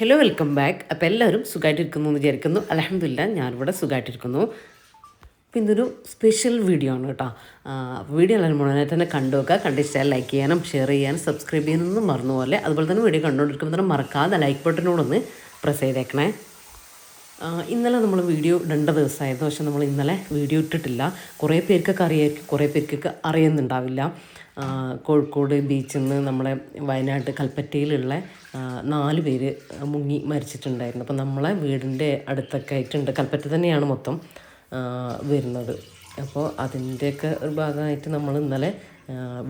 Hello welcome back അപ്പോൾ എല്ലാവരും സുഖമായിട്ടിരിക്കുന്നു എന്ന് വിചാരിക്കുന്നു. അലഹമില്ല ഞാനിവിടെ സുഖമായിട്ടിരിക്കുന്നു അപ്പോൾ ഇന്നൊരു സ്പെഷ്യൽ വീഡിയോ ആണ് കേട്ടോ. വീഡിയോ എല്ലാവരും മുഴുവനായിട്ട് തന്നെ കണ്ടു നോക്കുക. കണ്ടിഷ്ടമായാൽ ലൈക്ക് ചെയ്യാനും ഷെയർ ചെയ്യാനും സബ്സ്ക്രൈബ് ചെയ്യാനൊന്നും മറന്നു പോലെ അതുപോലെ തന്നെ വീഡിയോ കണ്ടുകൊണ്ടിരിക്കുമ്പോൾ തന്നെ മറക്കാതെ ലൈക്ക് ബട്ടനോടൊന്ന് പ്രസ് ചെയ്തേക്കണേ. ഇന്നലെ നമ്മൾ വീഡിയോ രണ്ട് ദിവസമായിരുന്നു. പക്ഷെ നമ്മൾ ഇന്നലെ വീഡിയോ ഇട്ടിട്ടില്ല. കുറേ പേർക്കൊക്കെ അറിയായിരിക്കും കുറേ പേർക്കൊക്കെ അറിയുന്നുണ്ടാവില്ല. കോഴിക്കോട് ബീച്ചിൽ നിന്ന് നമ്മളെ വയനാട് കൽപ്പറ്റയിലുള്ള നാല് പേര് മുങ്ങി മരിച്ചിട്ടുണ്ടായിരുന്നു. അപ്പോൾ നമ്മളെ വീടിന്റെ അടുത്തൊക്കെ ആയിട്ടുണ്ട്. കൽപ്പറ്റ തന്നെയാണ് മൊത്തം വരുന്നത്. അപ്പോൾ അതിന്റെയൊക്കെ ഒരു ഭാഗമായിട്ട് നമ്മൾ ഇന്നലെ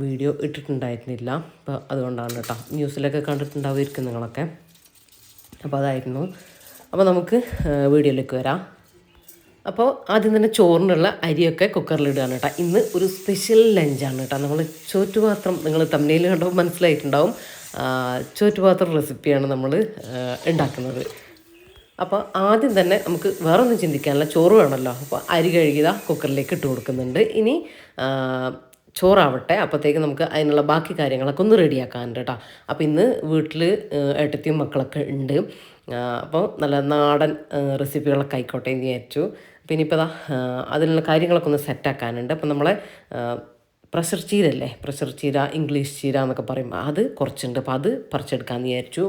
വീഡിയോ ഇട്ടിട്ടുണ്ടായിരുന്നില്ല. അപ്പോൾ അതുകൊണ്ടാണ് കേട്ടോ. ന്യൂസിലൊക്കെ കണ്ടിട്ടുണ്ടാവുമായിരിക്കും നിങ്ങളൊക്കെ. അപ്പോൾ അതായിരുന്നു. അപ്പോൾ നമുക്ക് വീഡിയോയിലേക്ക് വരാം. അപ്പോൾ ആദ്യം തന്നെ ചോറിനുള്ള അരിയൊക്കെ കുക്കറിലിടുകയാണ് കേട്ടോ. ഇന്ന് ഒരു സ്പെഷ്യൽ ലഞ്ചാണ് കേട്ടോ. നമ്മൾ ചോറ്റുപാത്രം നിങ്ങൾ തമ്മിലേൽ കണ്ടപ്പോൾ മനസ്സിലായിട്ടുണ്ടാവും. ചോറ്റുപാത്രം റെസിപ്പിയാണ് നമ്മൾ ഉണ്ടാക്കുന്നത്. അപ്പോൾ ആദ്യം തന്നെ നമുക്ക് വേറെ ഒന്നും ചിന്തിക്കാനില്ല. ചോറ് വേണമല്ലോ. അപ്പോൾ അരി കഴുകിയതാ കുക്കറിലേക്ക് ഇട്ട് കൊടുക്കുന്നുണ്ട്. ഇനി ചോറാവട്ടെ. അപ്പോഴത്തേക്ക് നമുക്ക് അതിനുള്ള ബാക്കി കാര്യങ്ങളൊക്കെ ഒന്ന് റെഡിയാക്കാനുണ്ട് കേട്ടോ. അപ്പോൾ ഇന്ന് വീട്ടിൽ ഏട്ടത്തിയും മക്കളൊക്കെ ഉണ്ട്. അപ്പോൾ നല്ല നാടൻ റെസിപ്പികളൊക്കെ ആയിക്കോട്ടെ എന്ന് വിചാരിച്ചു. പിന്നെ ഇപ്പോൾ അതിനുള്ള കാര്യങ്ങളൊക്കെ ഒന്ന് സെറ്റാക്കാനുണ്ട് അപ്പം നമ്മളെ പ്രഷർ ചീരല്ലേ പ്രഷർ ചീര ഇംഗ്ലീഷ് ചീര എന്നൊക്കെ പറയും അത് കുറച്ചുണ്ട്. അപ്പോൾ അത് പറിച്ചെടുക്കാമെന്ന് വിചാരിച്ചു.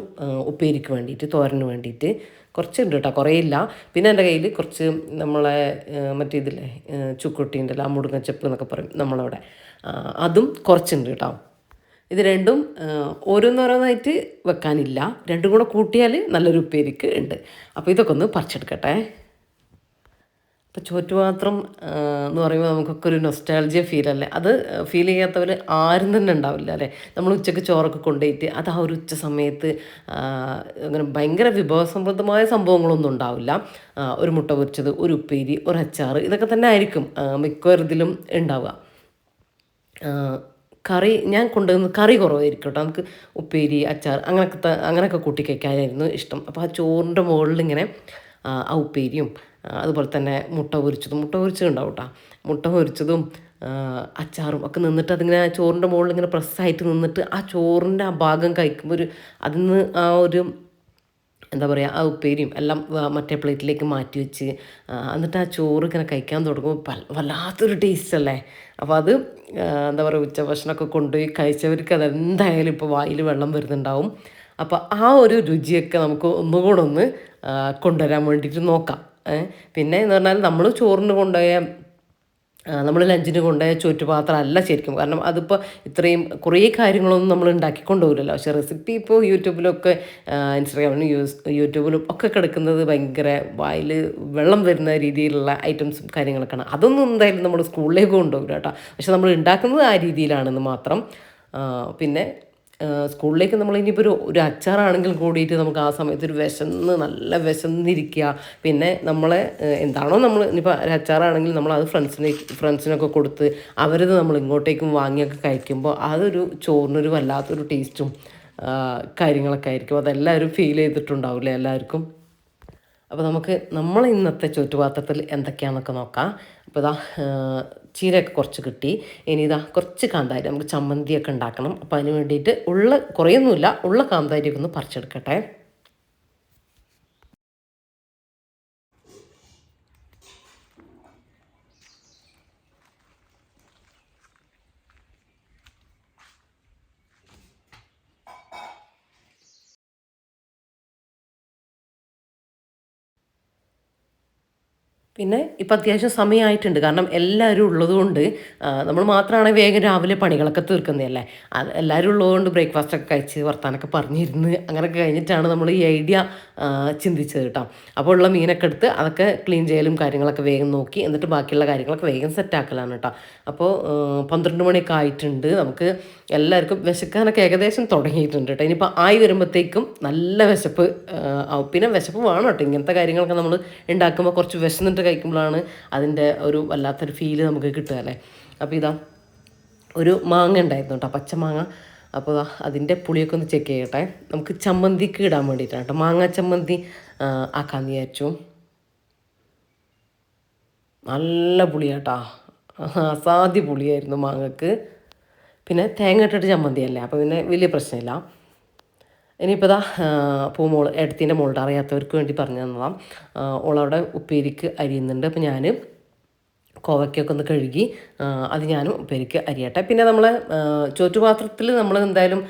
ഉപ്പേരിക്ക് വേണ്ടിയിട്ട് തോരന് വേണ്ടിയിട്ട് കുറച്ചുണ്ട് കേട്ടോ കുറേ ഇല്ല. പിന്നെ എന്റെ കയ്യിൽ കുറച്ച് നമ്മളെ മറ്റേ ഇതില്ലേ? ചുക്കുട്ടീന്റെ അല്ല മുടുങ്ങച്ചപ്പ് എന്നൊക്കെ പറയും നമ്മളവിടെ. അതും കുറച്ചുണ്ട് കേട്ടോ ഇത് രണ്ടും ഓരോന്നോരോന്നായിട്ട് വെക്കാനില്ല. രണ്ടും കൂടെ കൂട്ടിയാൽ നല്ലൊരു ഉപ്പേരിക്ക് ഉണ്ട്. അപ്പോൾ ഇതൊക്കെ ഒന്ന് പറിച്ചെടുക്കട്ടെ. ഇപ്പോൾ ചോറ്റുപാത്രം എന്ന് പറയുമ്പോൾ നമുക്കൊക്കെ ഒരു നൊസ്റ്റാൾജിയ അല്ലേ? അത് ഫീൽ ചെയ്യാത്തവർ ആരും തന്നെ ഉണ്ടാവില്ല അല്ലേ? നമ്മൾ ഉച്ചയ്ക്ക് ചോറൊക്കെ കൊണ്ടുപോയിട്ട് അത് ആ ഒരു ഉച്ച സമയത്ത് അങ്ങനെ ഭയങ്കര വിഭവസമൃദ്ധമായ സംഭവങ്ങളൊന്നും ഉണ്ടാവില്ല. ഒരു മുട്ട പൊരിച്ചത് ഒരു ഉപ്പേരി ഒരു അച്ചാർ ഇതൊക്കെ തന്നെ ആയിരിക്കും മിക്കവരിതിലും ഉണ്ടാവുക. കറി ഞാൻ കൊണ്ടുവന്ന് കറി കുറവായിരിക്കും കേട്ടോ. നമുക്ക് ഉപ്പേരി അച്ചാർ അങ്ങനെയൊക്കെ അങ്ങനെയൊക്കെ കൂട്ടി കഴിക്കാനായിരുന്നു ഇഷ്ടം. അപ്പോൾ ആ ചോറിന്റെ മുകളിൽ ഇങ്ങനെ ആ ഉപ്പേരിയും അതുപോലെ തന്നെ മുട്ട പൊരിച്ചതും മുട്ട പൊരിച്ചതുണ്ടാവും കേട്ടോ മുട്ട പൊരിച്ചതും അച്ചാറും ഒക്കെ നിന്നിട്ട് അതിങ്ങനെ ചോറിന്റെ മുകളിൽ ഇങ്ങനെ പ്രസ്സായിട്ട് നിന്നിട്ട് ആ ചോറിന്റെ ആ ഭാഗം കഴിക്കുമ്പോൾ ഒരു അതിൽ നിന്ന് ആ ഒരു എന്താ പറയുക ആ ഉപ്പേരിയും എല്ലാം മറ്റേ പ്ലേറ്റിലേക്ക് മാറ്റി വെച്ച് എന്നിട്ട് ആ ചോറ് ഇങ്ങനെ കഴിക്കാൻ തുടങ്ങുമ്പോൾ പല വല്ലാത്തൊരു ടേസ്റ്റ് അല്ലേ? അപ്പോൾ അത് എന്താ പറയുക ഉച്ചഭക്ഷണമൊക്കെ കൊണ്ടുപോയി കഴിച്ചവർക്ക് അത് എന്തായാലും ഇപ്പോൾ വായിൽ വെള്ളം വരുന്നുണ്ടാവും. അപ്പോൾ ആ ഒരു രുചിയൊക്കെ നമുക്ക് ഒന്നുകൂടെ ഒന്ന് കൊണ്ടുവരാൻ വേണ്ടിയിട്ട് നോക്കാം? പിന്നെ എന്ന് പറഞ്ഞാൽ നമ്മൾ ചോറിന് കൊണ്ടുപോയ നമ്മൾ ലഞ്ചിന് കൊണ്ടുപോയ ചുറ്റുപാത്രം അല്ല ശരിക്കും. കാരണം അതിപ്പോൾ ഇത്രയും കുറേ കാര്യങ്ങളൊന്നും നമ്മൾ ഉണ്ടാക്കി കൊണ്ടുപോകില്ലല്ലോ പക്ഷേ റെസിപ്പി ഇപ്പോൾ യൂട്യൂബിലൊക്കെ ഇൻസ്റ്റാഗ്രാമിലും യൂസ് യൂട്യൂബിലും ഒക്കെ കിടക്കുന്നത് ഭയങ്കര വായിൽ വെള്ളം വരുന്ന രീതിയിലുള്ള ഐറ്റംസും കാര്യങ്ങളൊക്കെയാണ്. അതൊന്നും എന്തായാലും നമ്മൾ സ്കൂളിലേക്ക് കൊണ്ടുപോകില്ല കേട്ടോ. പക്ഷെ നമ്മൾ ഉണ്ടാക്കുന്നത് ആ രീതിയിലാണെന്ന് മാത്രം. പിന്നെ സ്കൂളിലേക്ക് നമ്മൾ ഇനിയിപ്പോൾ ഒരു ഒരു അച്ചാറാണെങ്കിൽ കൂടിയിട്ട് നമുക്ക് ആ സമയത്ത് ഒരു വിശന്ന് നല്ല വിശന്നിരിക്കുക. പിന്നെ നമ്മളെ എന്താണോ നമ്മൾ ഇനിയിപ്പോൾ ഒരു അച്ചാറാണെങ്കിൽ നമ്മൾ അത് ഫ്രണ്ട്സിനെ ഫ്രണ്ട്സിനൊക്കെ കൊടുത്ത് അവരത് നമ്മൾ ഇങ്ങോട്ടേക്കും വാങ്ങിയൊക്കെ കഴിക്കുമ്പോൾ അതൊരു ചോറിനൊരു വല്ലാത്തൊരു ടേസ്റ്റും കാര്യങ്ങളൊക്കെ ആയിരിക്കും. അതെല്ലാവരും ഫീൽ ചെയ്തിട്ടുണ്ടാവില്ലേ എല്ലാവർക്കും? അപ്പോൾ നമുക്ക് നമ്മളെ ഇന്നത്തെ ചുറ്റുപാത്രത്തിൽ എന്തൊക്കെയാണെന്നൊക്കെ നോക്കാം. അപ്പോൾ ഇതാ ചീരയൊക്കെ കുറച്ച് കിട്ടി. ഇനി ഇതാ കുറച്ച് കാന്താരി നമുക്ക് ചമ്മന്തിയൊക്കെ ഉണ്ടാക്കണം. അപ്പോൾ അതിന് വേണ്ടിയിട്ട് ഉള്ള കുറേയൊന്നുമില്ല. ഉള്ള കാന്താരിയൊക്കെ ഒന്ന് പറിച്ചെടുക്കട്ടെ. പിന്നെ ഇപ്പം അത്യാവശ്യം സമയമായിട്ടുണ്ട് കാരണം എല്ലാവരും ഉള്ളതുകൊണ്ട് നമ്മൾ മാത്രമാണ് വേഗം രാവിലെ പണികളൊക്കെ തീർക്കുന്നതല്ലേ? അത് എല്ലാവരും ഉള്ളതുകൊണ്ട് ബ്രേക്ക്ഫാസ്റ്റ് ഒക്കെ കഴിച്ച് വർത്താനൊക്കെ പറഞ്ഞിരുന്ന് അങ്ങനെയൊക്കെ കഴിഞ്ഞിട്ടാണ് നമ്മൾ ഈ ഐഡിയ ചിന്തിച്ചത് കേട്ടോ. അപ്പോൾ ഉള്ള മീനൊക്കെ എടുത്ത് അതൊക്കെ ക്ലീൻ ചെയ്യലും കാര്യങ്ങളൊക്കെ വേഗം നോക്കി എന്നിട്ട് ബാക്കിയുള്ള കാര്യങ്ങളൊക്കെ വേഗം സെറ്റാക്കലാണ് കേട്ടോ. അപ്പോൾ പന്ത്രണ്ട് മണിയൊക്കെ ആയിട്ടുണ്ട്. നമുക്ക് എല്ലാവർക്കും വിശക്കാനൊക്കെ ഏകദേശം തുടങ്ങിയിട്ടുണ്ട് കേട്ടോ. ഇനിയിപ്പോൾ ആയി വരുമ്പോഴത്തേക്കും നല്ല വിശപ്പ് പിന്നെ വിശപ്പ് വേണം കേട്ടോ. ഇങ്ങനത്തെ കാര്യങ്ങളൊക്കെ നമ്മൾ ഉണ്ടാക്കുമ്പോൾ കുറച്ച് വിശന്നിട്ട് കഴിക്കുമ്പോഴാണ് അതിന്റെ ഒരു വല്ലാത്തൊരു ഫീൽ നമുക്ക് കിട്ടുക അല്ലേ? അപ്പോൾ ഇതാ ഒരു മാങ്ങ ഉണ്ടായിരുന്നു കേട്ടോ പച്ചമാങ്ങ. അപ്പോൾ അതിന്റെ പുളിയൊക്കെ ഒന്ന് ചെക്ക് ചെയ്യട്ടെ. നമുക്ക് ചമ്മന്തിക്ക് ഇടാൻ വേണ്ടിയിട്ടാണ് കേട്ടോ. മാങ്ങ ചമ്മന്തി ആക്കാൻ വിചാരിച്ചു. നല്ല പുളിയാട്ടാ അസാധ്യ പുളിയായിരുന്നു മാങ്ങക്ക്. പിന്നെ തേങ്ങ ഇട്ടിട്ട് ചമ്മന്തിയല്ലേ അപ്പോൾ പിന്നെ വലിയ പ്രശ്നമില്ല. ഇനിയിപ്പോൾ ഇതാ പൂമോൾ എടുത്തിന്റെ മോളുടെ അറിയാത്തവർക്ക് വേണ്ടി പറഞ്ഞു തന്നതാണ് ഓളവിടെ ഉപ്പേരിക്ക് അരിയുന്നുണ്ട്. അപ്പോൾ ഞാൻ കോവയ്ക്കൊക്കെ ഒന്ന് കഴുകി അത് ഞാനും ഉപ്പേരിക്ക് അരിയട്ടെ. പിന്നെ നമ്മൾ ചോറ്റുപാത്രത്തിൽ നമ്മൾ എന്തായാലും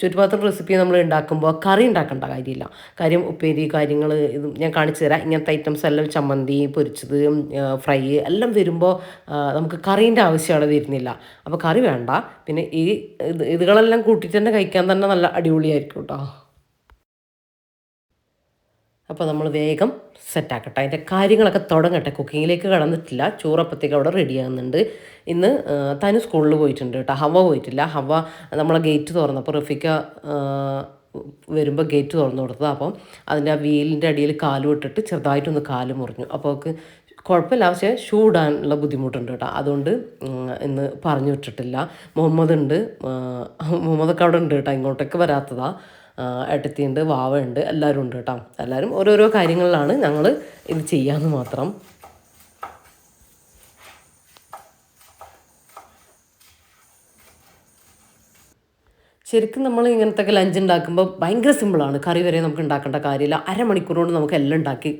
ചുറ്റുപാത്രം റെസിപ്പി നമ്മൾ ഉണ്ടാക്കുമ്പോൾ കറി ഉണ്ടാക്കേണ്ട കാര്യമില്ല. കാര്യം ഉപ്പേരി കാര്യങ്ങൾ ഇത് ഞാൻ കാണിച്ചു തരാം. ഇങ്ങനത്തെ ഐറ്റംസ് എല്ലാം ചമ്മന്തി പൊരിച്ചത് ഫ്രൈ എല്ലാം വരുമ്പോൾ നമുക്ക് കറീന്റെ ആവശ്യമാണ് വരുന്നില്ല. അപ്പോൾ കറി വേണ്ട. പിന്നെ ഈ ഇത് ഇതുകളെല്ലാം കൂട്ടിയിട്ട് തന്നെ കഴിക്കാൻ തന്നെ നല്ല അടിപൊളിയായിരിക്കും കേട്ടോ. അപ്പോൾ നമ്മൾ വേഗം സെറ്റാക്കട്ടെ അതിന്റെ കാര്യങ്ങളൊക്കെ തുടങ്ങട്ടെ. കുക്കിങ്ങിലേക്ക് കടന്നിട്ടില്ല. ചോറപ്പത്തേക്ക് അവിടെ റെഡി ആകുന്നുണ്ട് ഇന്ന് തനു സ്കൂളിൽ പോയിട്ടുണ്ട് കേട്ടോ. ഹവ പോയിട്ടില്ല. ഹവ നമ്മളെ ഗേറ്റ് തുറന്നപ്പോൾ റഫിക്ക വരുമ്പോൾ ഗേറ്റ് തുറന്നു കൊടുത്തത്. അപ്പം അതിന്റെ ആ വീലിന്റെ അടിയിൽ കാലു ഇട്ടിട്ട് ചെറുതായിട്ടൊന്ന് കാൽ മുറിഞ്ഞു. അപ്പോൾ അവൾക്ക് കുഴപ്പമില്ല. പക്ഷേ ഷൂ ഇടാനുള്ള ബുദ്ധിമുട്ടുണ്ട് കേട്ടോ. അതുകൊണ്ട് ഇന്ന് പറഞ്ഞു വിട്ടിട്ടില്ല. മുഹമ്മദ് ഉണ്ട്. മുഹമ്മദൊക്കെ അവിടെ ഉണ്ട് കേട്ടോ. ഇങ്ങോട്ടേക്ക് വരാത്തതാ. ഏട്ടത്തിയുണ്ട് ഉണ്ട് എല്ലാവരും ഉണ്ട് കേട്ടോ. എല്ലാവരും ഓരോരോ കാര്യങ്ങളിലാണ് ഞങ്ങൾ ഇത് ചെയ്യാമെന്ന് മാത്രം. ശരിക്കും നമ്മൾ ഇങ്ങനത്തെ ലഞ്ച് ഉണ്ടാക്കുമ്പോൾ ഭയങ്കര സിമ്പിളാണ് കറി വരെ നമുക്ക് ഉണ്ടാക്കേണ്ട കാര്യമില്ല. അരമണിക്കൂർ കൊണ്ട് നമുക്ക് എല്ലാം ഉണ്ടാക്കി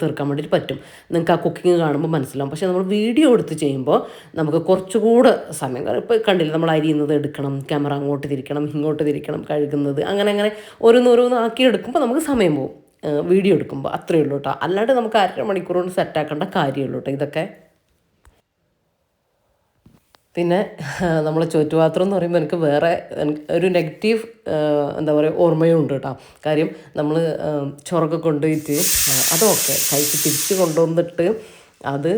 തീർക്കാൻ വേണ്ടിയിട്ട് പറ്റും. നിങ്ങൾക്ക് ആ കുക്കിംഗ് കാണുമ്പോൾ മനസ്സിലാവും. പക്ഷേ നമ്മൾ വീഡിയോ എടുത്ത് ചെയ്യുമ്പോൾ നമുക്ക് കുറച്ചുകൂടെ സമയം ഇപ്പോൾ കണ്ടില്ല നമ്മൾ അരിയുന്നത് എടുക്കണം ക്യാമറ അങ്ങോട്ട് തിരിക്കണം ഇങ്ങോട്ട് തിരിക്കണം കഴുകുന്നത് അങ്ങനെ അങ്ങനെ ഓരോന്നോരോന്ന് ആക്കി എടുക്കുമ്പോൾ നമുക്ക് സമയം പോകും. വീഡിയോ എടുക്കുമ്പോൾ. അത്രയേ ഉള്ളൂ കേട്ടോ അല്ലാണ്ട് നമുക്ക് അരമണിക്കൂർ കൊണ്ട് സെറ്റാക്കേണ്ട കാര്യമുള്ളൂ കേട്ടോ ഇതൊക്കെ പിന്നെ നമ്മൾ ചുറ്റുപാത്രം എന്ന് പറയുമ്പോൾ എനിക്ക് വേറെ ഒരു നെഗറ്റീവ് എന്താ പറയുക ഓർമ്മയും ഉണ്ട് കേട്ടോ. കാര്യം നമ്മൾ ചൊറൊക്കെ കൊണ്ടുപോയിട്ട് അതൊക്കെ കൈക്ക് തിരിച്ച് കൊണ്ടുവന്നിട്ട് അത്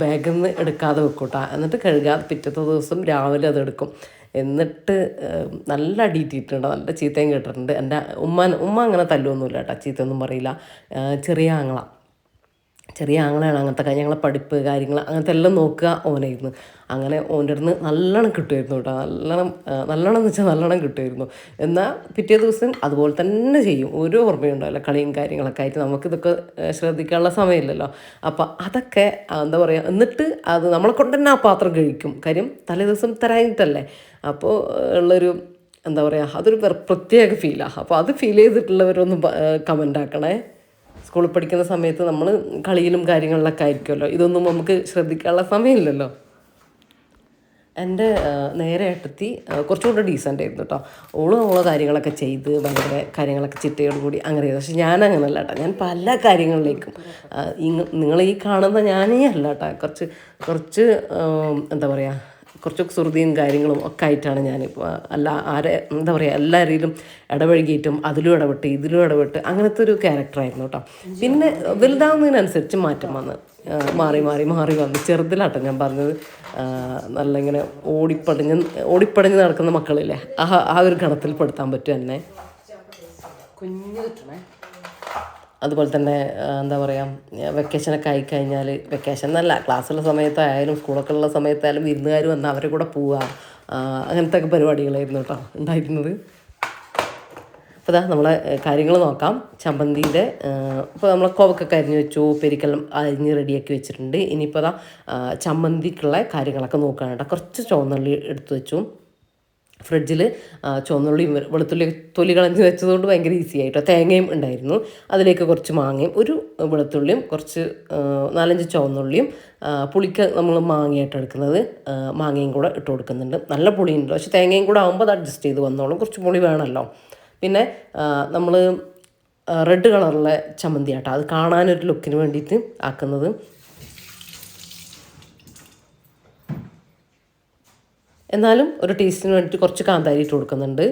ബാഗിൽ നിന്ന് എടുക്കാതെ വെക്കും കേട്ടോ. എന്നിട്ട് കഴുകാതെ പിറ്റത്തെ ദിവസം രാവിലെ അത് എടുക്കും. എന്നിട്ട് നല്ല അടിയിട്ടിട്ടുണ്ട് നല്ല ചീത്തയും കേട്ടിട്ടുണ്ട്. എന്റെ ഉമ്മ ഉമ്മ അങ്ങനെ തല്ലൊന്നുമില്ല കേട്ടോ. ചീത്തയൊന്നും പറയില്ല. ചെറിയ ആങ്ങള. ചെറിയ ആങ്ങളാണ് അങ്ങനത്തെ ഞങ്ങളെ പഠിപ്പ് കാര്യങ്ങൾ അങ്ങനത്തെ എല്ലാം നോക്കുക ഓനായിരുന്നു. അങ്ങനെ ഓന്റെ അടുത്ത് നല്ലോണം കിട്ടുമായിരുന്നു കേട്ടോ. നല്ലോണം നല്ലോണം എന്ന് വെച്ചാൽ നല്ലോണം കിട്ടുമായിരുന്നു. എന്നാൽ പിറ്റേ ദിവസം അതുപോലെ തന്നെ ചെയ്യും. ഒരു ഓർമ്മയുണ്ടാവില്ല കളിയും കാര്യങ്ങളൊക്കെ ആയിട്ട് നമുക്കിതൊക്കെ ശ്രദ്ധിക്കാനുള്ള സമയമില്ലല്ലോ. അപ്പോൾ അതൊക്കെ എന്താ പറയുക എന്നിട്ട് അത് നമ്മളെ കൊണ്ട് തന്നെ ആ പാത്രം കഴിക്കും. കാര്യം തലേ ദിവസം തരാനിട്ടല്ലേ? അപ്പോൾ ഉള്ളൊരു എന്താ പറയുക അതൊരു പ്രത്യേക ഫീലാണ് അപ്പോൾ അത് ഫീൽ ചെയ്തിട്ടുള്ളവരൊന്ന് കമന്റ് ആക്കണേ. സ്കൂളിൽ പഠിക്കുന്ന സമയത്ത് നമ്മൾ കളിയിലും കാര്യങ്ങളിലൊക്കെ ആയിരിക്കുമല്ലോ. ഇതൊന്നും നമുക്ക് ശ്രദ്ധിക്കാനുള്ള സമയമില്ലല്ലോ. എന്റെ നേരെ ഏട്ടത്തി കുറച്ചുകൂടെ ഡീസന്റ് ആയിരുന്നു കേട്ടോ ഓളും ഓളോ കാര്യങ്ങളൊക്കെ ചെയ്ത് ഭയങ്കര കാര്യങ്ങളൊക്കെ ചിട്ടയോട് കൂടി അങ്ങനെ ചെയ്തു. പക്ഷെ ഞാൻ അങ്ങനല്ല കേട്ടോ ഞാൻ പല കാര്യങ്ങളിലേക്കും നിങ്ങൾ ഈ കാണുന്ന ഞാനേ അല്ല കേട്ടോ കുറച്ച് കുറച്ച് എന്താ പറയുക കുറച്ച് കുസൃതിയും കാര്യങ്ങളും ഒക്കെ ആയിട്ടാണ് ഞാനിപ്പോൾ അല്ല ആരെ എന്താ പറയുക എല്ലാവരിലും ഇടപഴകിയിട്ടും അതിലും ഇടപെട്ട് ഇതിലും ഇടപെട്ട് അങ്ങനത്തെ ഒരു ക്യാരക്ടറായിരുന്നു കേട്ടോ പിന്നെ വലുതാവുന്നതിനനുസരിച്ച് മാറ്റം വന്ന്. ആ, മാറി മാറി മാറി വന്ന്. ചെറുതിലാട്ടോ ഞാൻ പറഞ്ഞത്. നല്ല ഇങ്ങനെ ഓടിപ്പടഞ്ഞ് ഓടിപ്പടഞ്ഞ് നടക്കുന്ന മക്കളില്ലേ? ആ ആ ഒരു ഗണത്തിൽ പെടുത്താൻ പറ്റും എന്നെ. കുഞ്ഞു കിട്ടണേ. അതുപോലെ തന്നെ എന്താ പറയുക വെക്കേഷനൊക്കെ ആയിക്കഴിഞ്ഞാൽ വെക്കേഷൻ എന്നല്ല ക്ലാസ്സുള്ള സമയത്തായാലും സ്കൂളൊക്കെ ഉള്ള സമയത്തായാലും വിരുന്നുകാർ വന്ന് അവരുടെ കൂടെ പോവുക അങ്ങനത്തെ ഒക്കെ പരിപാടികളായിരുന്നു കേട്ടോ ഉണ്ടായിരുന്നത്. അപ്പോൾ ഇതാ നമ്മളെ കാര്യങ്ങൾ നോക്കാം. ചമ്പന്തിയുടെ ഇപ്പോൾ നമ്മളെ കോവക്കൊക്കെ അരിഞ്ഞ് വെച്ചു പെരിക്കെല്ലാം അരിഞ്ഞ് റെഡിയാക്കി വെച്ചിട്ടുണ്ട്. ഇനിയിപ്പോൾ അതാ ചമ്മന്തിക്കുള്ള കാര്യങ്ങളൊക്കെ നോക്കുകയാണ് കേട്ടോ. കുറച്ച് ചുവന്നുള്ളി എടുത്തു വെച്ചു. ഫ്രിഡ്ജിൽ ചുവന്നുള്ളിയും വെളുത്തുള്ളി തൊലി കളഞ്ഞ് വെച്ചതുകൊണ്ട് ഭയങ്കര ഈസി ആയിട്ടോ. തേങ്ങയും ഉണ്ടായിരുന്നു. അതിലേക്ക് കുറച്ച് മാങ്ങയും ഒരു വെളുത്തുള്ളിയും കുറച്ച് നാലഞ്ച് ചുവന്നുള്ളിയും പുളിക്ക് നമ്മൾ മാങ്ങയായിട്ട് എടുക്കുന്നത്. മാങ്ങയും കൂടെ ഇട്ട് കൊടുക്കുന്നുണ്ട്. നല്ല പുളിയുണ്ട്. പക്ഷേ തേങ്ങയും കൂടെ ആകുമ്പോൾ അത് അഡ്ജസ്റ്റ് ചെയ്ത് വന്നോളും. കുറച്ച് പുളി വേണമല്ലോ. പിന്നെ നമ്മൾ റെഡ് കളറുള്ള ചമ്മന്തി ആട്ടോ അത് കാണാനൊരു ലുക്കിന് വേണ്ടിയിട്ട് ആക്കുന്നത്. എന്നാലും ഒരു ടേസ്റ്റിന് വേണ്ടിയിട്ട് കുറച്ച് കാന്താരി ഇട്ട് കൊടുക്കുന്നുണ്ട്.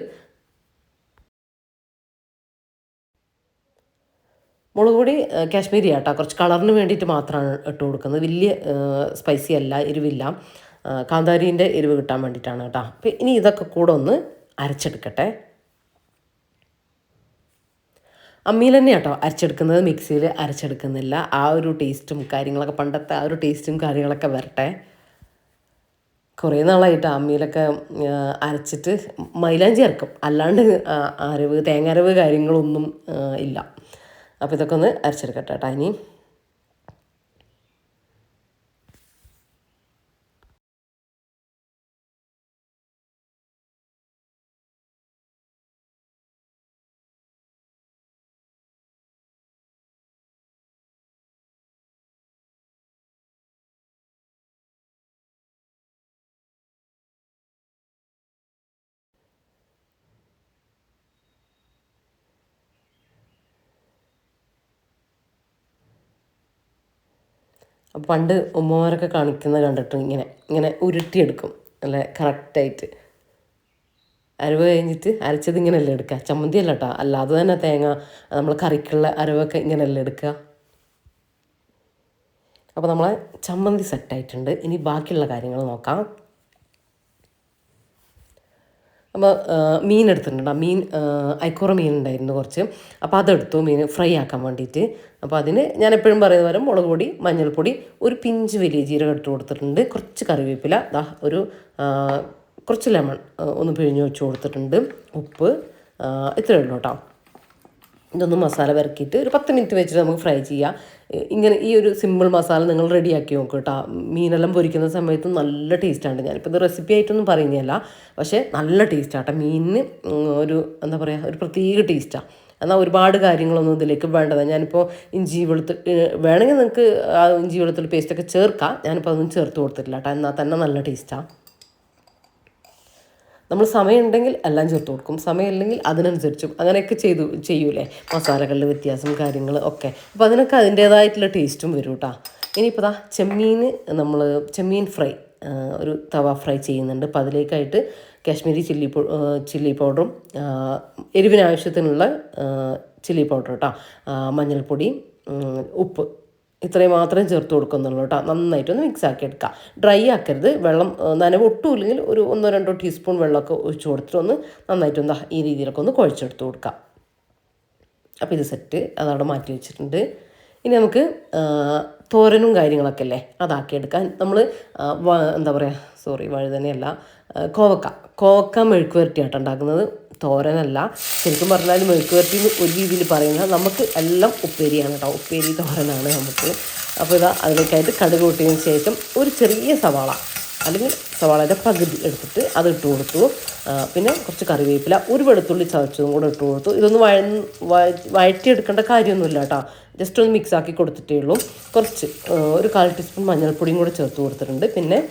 മുളക് പൊടി കാശ്മീരി ആട്ടോ. കുറച്ച് കളറിന് വേണ്ടിയിട്ട് മാത്രമാണ് ഇട്ട് കൊടുക്കുന്നത്. വലിയ സ്പൈസി അല്ല എരിവില്ല. കാന്താരീന്റെ എരിവ് കിട്ടാൻ വേണ്ടിയിട്ടാണ് കേട്ടോ. ഇനി ഇതൊക്കെ കൂടെ ഒന്ന് അരച്ചെടുക്കട്ടെ. അമ്മിയിൽ തന്നെ കേട്ടോ അരച്ചെടുക്കുന്നത്. മിക്സിയിൽ അരച്ചെടുക്കുന്നില്ല. ആ ഒരു ടേസ്റ്റും കാര്യങ്ങളൊക്കെ പണ്ടത്തെ ആ ഒരു ടേസ്റ്റും കാര്യങ്ങളൊക്കെ വരട്ടെ. കുറേ നാളായിട്ട് അമ്മിയിലൊക്കെ അരച്ചിട്ട് മൈലാഞ്ചി ചേർക്കും അല്ലാണ്ട് അരവ് തേങ്ങ അരവ് കാര്യങ്ങളൊന്നും ഇല്ല. അപ്പോൾ ഇതൊക്കെ ഒന്ന് അരച്ചെടുക്കട്ടെ കേട്ടോ ഇനി. പണ്ട് ഉമ്മമാരൊക്കെ കാണിക്കുന്നത് കണ്ടിട്ട് ഇങ്ങനെ ഇങ്ങനെ ഉരുട്ടിയെടുക്കും നല്ല കറക്റ്റായിട്ട് അരവ് കഴിഞ്ഞിട്ട് അരച്ചത് ഇങ്ങനെയല്ലേ എടുക്കുക? ചമ്മന്തി അല്ല കേട്ടോ അല്ലാതെ തന്നെ തേങ്ങ നമ്മൾ കറിക്കുള്ള അരവൊക്കെ ഇങ്ങനെയല്ലേ എടുക്കുക? അപ്പോൾ നമ്മളെ ചമ്മന്തി സെറ്റായിട്ടുണ്ട് ഇനി ബാക്കിയുള്ള കാര്യങ്ങൾ നോക്കാം. അപ്പോൾ മീൻ എടുത്തിട്ടുണ്ട് മീൻ ഐക്കുറ മീൻ ഉണ്ടായിരുന്നു കുറച്ച്. അപ്പോൾ അതെടുത്തു മീൻ ഫ്രൈ ആക്കാൻ വേണ്ടിയിട്ട്. അപ്പോൾ അതിന് ഞാൻ എപ്പോഴും പറയുന്ന പോലെ മുളക് പൊടി മഞ്ഞൾപ്പൊടി ഒരു പിഞ്ച് വലിയ ജീരകം ഇട്ട് കൊടുത്തിട്ടുണ്ട്. കുറച്ച് കറിവേപ്പില ദാ ഒരു കുറച്ച് ലെമൺ ഒന്ന് പിഴിഞ്ഞ് വെച്ച് കൊടുത്തിട്ടുണ്ട്. ഉപ്പ് ഇത്രയേ ഉള്ളൂ കേട്ടോ. ഇതൊന്ന് മസാല വരക്കിയിട്ട് ഒരു പത്ത് മിനിറ്റ് വെച്ചിട്ട് നമുക്ക് ഫ്രൈ ചെയ്യാം. ഇങ്ങനെ ഈ ഒരു സിമ്പിൾ മസാല നിങ്ങൾ റെഡിയാക്കി നോക്കുക കേട്ടോ മീനെല്ലാം പൊരിക്കുന്ന സമയത്ത് നല്ല ടേസ്റ്റാണ് ഞാനിപ്പോൾ ഇത് റെസിപ്പി ആയിട്ടൊന്നും പറയുന്നതല്ല. പക്ഷേ നല്ല ടേസ്റ്റാട്ടോ മീനിന് ഒരു എന്താ പറയുക ഒരു പ്രത്യേക ടേസ്റ്റാണ് എന്നാൽ ഒരുപാട് കാര്യങ്ങളൊന്നും ഇതിലേക്ക് വേണ്ടത്. ഞാനിപ്പോൾ ഇഞ്ചി വെളുത്ത് വേണമെങ്കിൽ നിങ്ങൾക്ക് ആ ഇഞ്ചി വെളുത്തുള്ളി പേസ്റ്റൊക്കെ ചേർക്കാം. ഞാനിപ്പോൾ അതൊന്നും ചേർത്ത് കൊടുത്തിട്ടില്ല കേട്ടോ എന്നാൽ തന്നെ നല്ല ടേസ്റ്റാണ് നമ്മൾ സമയമുണ്ടെങ്കിൽ എല്ലാം ചേർത്ത് കൊടുക്കും. സമയമില്ലെങ്കിൽ അതിനനുസരിച്ചും അങ്ങനെയൊക്കെ ചെയ്തു ചെയ്യൂലേ? മസാലകളിൽ വ്യത്യാസം കാര്യങ്ങൾ ഒക്കെ. അപ്പോൾ അതിനൊക്കെ അതിന്റേതായിട്ടുള്ള ടേസ്റ്റും വരും കേട്ടോ ഇനിയിപ്പോൾ ദാ ചെമ്മീൻ നമ്മൾ ചെമ്മീൻ ഫ്രൈ ഒരു തവ ഫ്രൈ ചെയ്യുന്നുണ്ട്. അപ്പോൾ അതിലേക്കായിട്ട് കാശ്മീരി ചില്ലി ചില്ലി പൗഡറും എരിവിനാവശ്യത്തിനുള്ള ചില്ലി പൗഡർ കേട്ടോ മഞ്ഞൾപ്പൊടി ഉപ്പ് ഇത്രയും മാത്രം ചേർത്ത് കൊടുക്കുന്നുള്ളൂ കേട്ടോ. നന്നായിട്ടൊന്ന് മിക്സ് ആക്കി എടുക്കുക ഡ്രൈ ആക്കരുത്. വെള്ളം നനവ് ഒട്ടും ഇല്ലെങ്കിൽ ഒരു ഒന്നോ രണ്ടോ ടീസ്പൂൺ വെള്ളമൊക്കെ ഒഴിച്ച് കൊടുത്തിട്ട് ഒന്ന് നന്നായിട്ടൊന്ന് ഈ രീതിയിലൊക്കെ ഒന്ന് കുഴച്ചെടുത്ത് കൊടുക്കുക അപ്പോൾ ഇത് സെറ്റ് അതവിടെ മാറ്റി വെച്ചിട്ടുണ്ട്. ഇനി നമുക്ക് തോരനും കാര്യങ്ങളൊക്കെ അല്ലേ? അതാക്കിയെടുക്കാൻ നമ്മൾ എന്താ പറയുക സോറി വഴുതനയല്ല. കോവക്ക. കോവക്ക മെഴുക്ക് ഉണ്ടാക്കുന്നത്. തോരനല്ല. ശരിക്കും പറഞ്ഞാൽ മെഴുക്ക് വരട്ടി ഒരു രീതിയിൽ പറയുന്നത് നമുക്ക് എല്ലാം ഉപ്പേരിയാണ് കേട്ടോ. ഉപ്പേരി തോരനാണ് നമുക്ക്. അപ്പോൾ ഇതാ അതിലേക്കായിട്ട് കടുക് കൂട്ടിയതിന് ശേഷം ഒരു ചെറിയ സവാള അല്ലെങ്കിൽ സവാളയുടെ പകുതി എടുത്തിട്ട് അത് ഇട്ട് കൊടുത്തു. പിന്നെ കുറച്ച് കറിവേപ്പില ഒരു വെളുത്തുള്ളി ചതച്ചതും കൂടെ ഇട്ട് കൊടുത്തു. ഇതൊന്നും വഴ വഴ- വഴറ്റിയെടുക്കേണ്ട കാര്യമൊന്നുമില്ല കേട്ടോ. ജസ്റ്റ് ഒന്ന് മിക്സ് ആക്കി കൊടുത്തിട്ടേ ഉള്ളൂ. കുറച്ച് ഒരു കാൽ ടീസ്പൂൺ മഞ്ഞൾപ്പൊടിയും കൂടെ ചേർത്ത് കൊടുത്തിട്ടുണ്ട്. പിന്നെ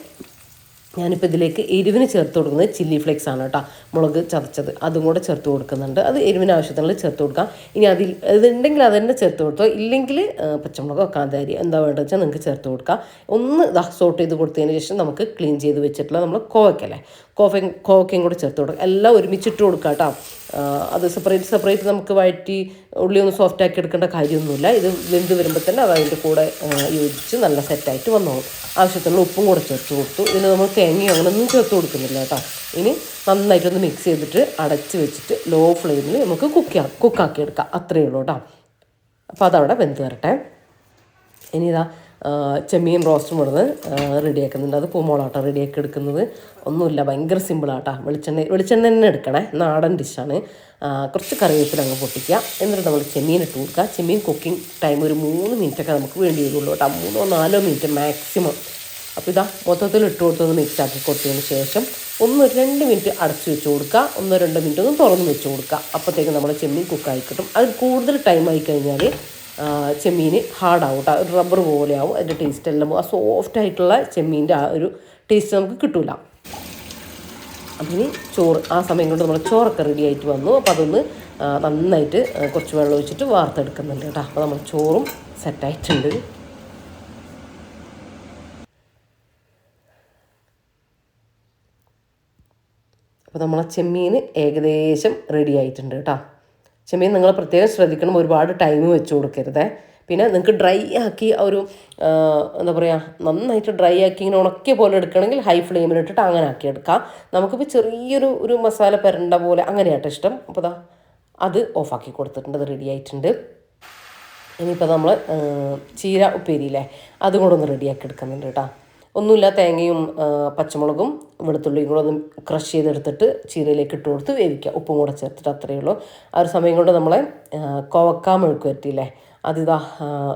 ഞാനിപ്പോൾ ഇതിലേക്ക് എരിവിന് ചേർത്ത് കൊടുക്കുന്നത് ചില്ലി ഫ്ലേക്സ് ആണ് കേട്ടോ. മുളക് ചതച്ചത്. അതും കൂടെ ചേർത്ത് കൊടുക്കുന്നുണ്ട്. അത് എരിവിന് ആവശ്യത്തിനുള്ള ചേർത്ത് കൊടുക്കാം. ഇനി അതിൽ ഇതുണ്ടെങ്കിൽ അത് തന്നെ ചേർത്ത് കൊടുത്തോ? ഇല്ലെങ്കിൽ പച്ചമുളക് കാന്താരി എന്താ വേണ്ടത് വെച്ചാൽ നിങ്ങൾക്ക് ചേർത്ത് കൊടുക്കാം. ഒന്ന് സോട്ട് ചെയ്ത് കൊടുത്തതിന് ശേഷം നമുക്ക് ക്ലീൻ ചെയ്ത് വെച്ചിട്ടുള്ള നമ്മൾ കോവയ്ക്കല്ലേ കോഫ കോവയ്ക്കയും കൂടെ ചേർത്ത് കൊടുക്കുക എല്ലാം ഒരുമിച്ചിട്ട് കൊടുക്കുക കേട്ടോ. അത് സെപ്പറേറ്റ് സെപ്പറേറ്റ് നമുക്ക് വഴറ്റി ഉള്ളി ഒന്ന് സോഫ്റ്റ് ആക്കി എടുക്കേണ്ട കാര്യമൊന്നുമില്ല. ഇത് വെന്ത് വരുമ്പോൾ തന്നെ അത് അതിന്റെ കൂടെ യോജിച്ച് നല്ല സെറ്റായിട്ട് വന്നോളും. ആവശ്യത്തിനുള്ള ഉപ്പും കൂടെ ചേർത്ത് കൊടുത്തു. ഇതിന് നമ്മൾ തേങ്ങയോ അങ്ങനെയൊന്നും ചേർത്ത് കൊടുക്കുന്നില്ല കേട്ടോ. ഇനി നന്നായിട്ടൊന്ന് മിക്സ് ചെയ്തിട്ട് അടച്ച് വെച്ചിട്ട് ലോ ഫ്ലെയിമിൽ നമുക്ക് കുക്ക് കുക്കാക്കി എടുക്കാം. അത്രയേ ഉള്ളൂ കേട്ടോ. അപ്പോൾ അതവിടെ വെന്ത് വരട്ടെ. ഇനി ഇതാ ചെമ്മീൻ റോസ്റ്റും റെഡി റെഡിയാക്കുന്നുണ്ട്. അത് പൂമോളാട്ടോ റെഡിയാക്കി എടുക്കുന്നത്. ഒന്നുമില്ല ഭയങ്കര സിമ്പിളാട്ടാ. വെളിച്ചെണ്ണ വെളിച്ചെണ്ണ തന്നെ എടുക്കണേ. നാടൻ ഡിഷാണ്. കുറച്ച് കറിവേപ്പില അങ്ങ് പൊട്ടിക്കുക. എന്നിട്ട് നമ്മൾ ചെമ്മീൻ ഇട്ട് കൊടുക്കുക. ചെമ്മീൻ കുക്കിംഗ് ടൈം ഒരു മൂന്ന് മിനിറ്റൊക്കെ നമുക്ക് വേണ്ടി വരുള്ളൂ കേട്ടോ. മൂന്നോ നാലോ മിനിറ്റ് മാക്സിമം. അപ്പോൾ ഇതാ മൊത്തത്തിൽ ഇട്ട് കൊടുത്തൊന്ന് മിക്സ് ആക്കി കൊടുത്തതിന് ശേഷം ഒന്ന് രണ്ട് മിനിറ്റ് അടച്ചു വെച്ച് കൊടുക്കുക. ഒന്നോ രണ്ടോ മിനിറ്റ് ഒന്ന് തുറന്ന് വെച്ച് കൊടുക്കുക. അപ്പോഴത്തേക്കും നമ്മുടെ ചെമ്മീൻ കുക്കായി കിട്ടും. അത് കൂടുതൽ ടൈം ആയി കഴിഞ്ഞാൽ ചെമ്മീൻ ഹാർഡാവും കേട്ടോ റബ്ബർ പോലെയാവും. അതിന്റെ ടേസ്റ്റ് എല്ലാം ആ സോഫ്റ്റ് ആയിട്ടുള്ള ചെമ്മീന്റെ ആ ഒരു ടേസ്റ്റ് നമുക്ക് കിട്ടില്ല അപ്പം ഇനി ചോറ് ആ സമയം കൊണ്ട് നമ്മൾ ചോറൊക്കെ റെഡി ആയിട്ട് വന്നു. അപ്പോൾ അതൊന്ന് നന്നായിട്ട് കുറച്ച് വെള്ളം ഒഴിച്ചിട്ട് വാർത്തെടുക്കുന്നുണ്ട് കേട്ടോ. അപ്പോൾ നമ്മൾ ചോറും സെറ്റായിട്ടുണ്ട് അപ്പോൾ നമ്മളെ ചെമ്മീൻ ഏകദേശം റെഡി ആയിട്ടുണ്ട് കേട്ടോ. ചെമ്മീൻ നിങ്ങൾ പ്രത്യേകം ശ്രദ്ധിക്കണം ഒരുപാട് ടൈം വെച്ച് കൊടുക്കരുതേ. പിന്നെ നിങ്ങൾക്ക് ഡ്രൈ ആക്കി ഒരു എന്താ പറയുക നന്നായിട്ട് ഡ്രൈ ആക്കി ഇങ്ങനെ ഉണക്കിയ പോലെ എടുക്കണമെങ്കിൽ ഹൈ ഫ്ലെയിമിൽ ഇട്ടിട്ട് അങ്ങനെ ആക്കി എടുക്കാം. നമുക്കിപ്പോൾ ചെറിയൊരു ഒരു മസാല പെരണ്ട പോലെ അങ്ങനെയാട്ടോ ഇഷ്ടം. അപ്പോൾ ദാ അത് ഓഫാക്കി കൊടുത്തിട്ടുണ്ട് അത് റെഡി ആയിട്ടുണ്ട്. ഇനിയിപ്പോൾ നമ്മൾ ചീര ഉപ്പേരിയില്ലേ അതും കൂടെ ഒന്ന് റെഡിയാക്കി എടുക്കുന്നുണ്ട് കേട്ടോ. ഒന്നുമില്ല തേങ്ങയും പച്ചമുളകും വെളുത്തുള്ളിയും കൂടെ ഒന്ന് ക്രഷ് ചെയ്തെടുത്തിട്ട് ചീരയിലേക്ക് ഇട്ട് കൊടുത്ത് വേവിക്കുക. ഉപ്പും കൂടെ ചേർത്തിട്ട് അത്രയേ ഉള്ളൂ. ആ ഒരു സമയം കൊണ്ട് നമ്മളെ കോവക്കാ മെഴുക്ക് പറ്റിയില്ലേ അതിതാ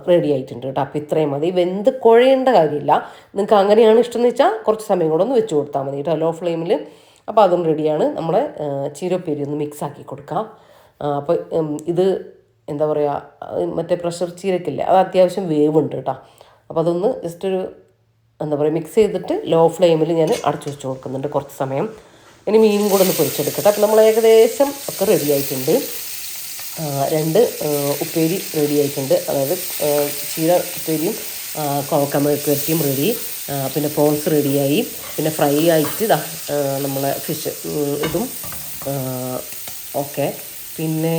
റെഡി ആയിട്ടുണ്ട് കേട്ടോ. അപ്പോൾ ഇത്രയും മതി. വെന്ത് കുഴയേണ്ട കാര്യമില്ല. നിങ്ങൾക്ക് അങ്ങനെയാണ് ഇഷ്ടം എന്ന് വെച്ചാൽ കുറച്ച് സമയം കൂടെ ഒന്ന് വെച്ച് കൊടുത്താൽ മതി കേട്ടോ. ലോ. ഫ്ലെയിമിൽ അപ്പോൾ അതും റെഡിയാണ് നമ്മളെ ചീരപ്പേരി ഒന്ന് മിക്സ് ആക്കി കൊടുക്കാം. അപ്പോൾ ഇത് എന്താ പറയുക മറ്റേ പ്രഷർ ചീരക്കില്ലേ അത് അത്യാവശ്യം വേവുണ്ട് കേട്ടോ. അപ്പോൾ അതൊന്ന് ജസ്റ്റ് ഒരു എന്താ പറയുക മിക്സ് ചെയ്തിട്ട് ലോ ഫ്ലെയിമിൽ ഞാൻ അടച്ചു വെച്ച് കൊടുക്കുന്നുണ്ട് കുറച്ച് സമയം. ഇനി മീനും കൂടെ ഒന്ന് പൊരിച്ചെടുക്കട്ടെ. അപ്പോൾ നമ്മൾ ഏകദേശം ഒക്കെ റെഡി ആയിട്ടുണ്ട്. രണ്ട് ഉപ്പേരി റെഡി ആയിട്ടുണ്ട്. അതായത് ചീര ഉപ്പേരിയും കോവക്ക മെഴുക്ക് വരട്ടിയും റെഡി പിന്നെ പ്രോൺസ് റെഡിയായി പിന്നെ ഫ്രൈ ആയിട്ട് ഇതാ നമ്മളെ ഫിഷ് ഇതും ഓക്കെ പിന്നെ